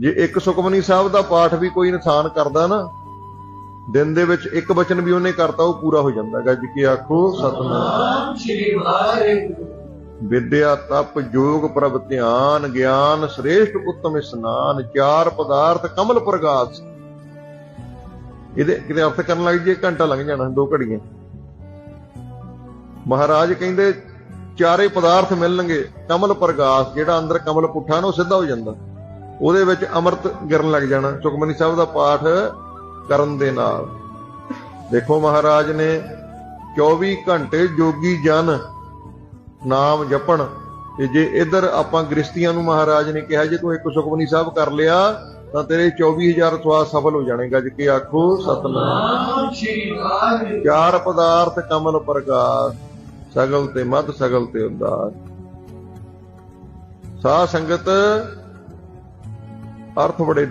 ਜੇ ਇੱਕ ਸੁਖਮਨੀ ਸਾਹਿਬ ਦਾ ਪਾਠ ਵੀ ਕੋਈ ਇਨਸਾਨ ਕਰਦਾ ਨਾ ਦਿਨ ਦੇ ਵਿੱਚ ਇੱਕ ਬਚਨ ਵੀ ਉਹਨੇ ਕਰਤਾ ਉਹ ਪੂਰਾ ਹੋ ਜਾਂਦਾ। ਗੱਜ ਕੇ ਆਖੋ ਸਤਨਾਮ। ਸ੍ਰੀ ਵਾਹਿਗੁਰੂ। ਵਿਦਿਆ ਤਪ ਜੋਗ ਪ੍ਰਭ ਧਿਆਨ ਗਿਆਨ ਸ੍ਰੇਸ਼ਟ ਉੱਤਮ ਇਸਨਾਨ ਚਾਰ ਪਦਾਰਥ ਕਮਲ ਪ੍ਰਗਾਸ। ਇਹਦੇ ਕਿਤੇ ਅਰਥ ਕਰਨ ਲੱਗ ਜੇ ਘੰਟਾ ਲੰਘ ਜਾਣਾ ਦੋ ਘੜੀਆਂ। ਮਹਾਰਾਜ ਕਹਿੰਦੇ ਚਾਰੇ ਪਦਾਰਥ ਮਿਲਣਗੇ ਕਮਲ ਪ੍ਰਗਾਸ ਜਿਹੜਾ ਅੰਦਰ ਕਮਲ ਪੁੱਠਾ ਨਾ ਸਿੱਧਾ ਹੋ ਜਾਂਦਾ। ਉਹਦੇ ਵਿੱਚ ਅੰਮ੍ਰਿਤ ਗਿਰਨ ਲੱਗ ਜਾਣਾ ਸੁਖਮਨੀ ਸਾਹਿਬ ਦਾ ਪਾਠ ਕਰਨ ਦੇ ਨਾਲ। ਦੇਖੋ ਮਹਾਰਾਜ ਨੇ 24 ਘੰਟੇ ਜੋਗੀ ਜਨ ਨਾਮ ਜਪਣ। ਤੇ ਜੇ ਇਧਰ ਆਪਾਂ ਗ੍ਰਸਤੀਆਂ ਨੂੰ ਮਹਾਰਾਜ ਨੇ ਕਿਹਾ, ਜੇ ਤੂੰ ਇੱਕ ਸੁਖਮਨੀ ਸਾਹਿਬ ਕਰ ਲਿਆ, ਤਾਂ ਤੇਰੇ 24000 ਸਵਾਦ ਸਫਲ ਹੋ ਜਾਣੇ। ਗੱਜ ਕੇ ਆਖੋ, ਸਤਨਾਮ ਸ੍ਰੀ ਵਾਹਿਗੁਰੂ। ਚਾਰ ਪਦਾਰਥ ਕਮਲ ਪ੍ਰਕਾਸ਼ ਸਗਲ ਤੇ ਮਦ, ਸਗਲ ਤੇ ਉਦਾਸ ਸਾਧ ਸੰਗਤ arthopodate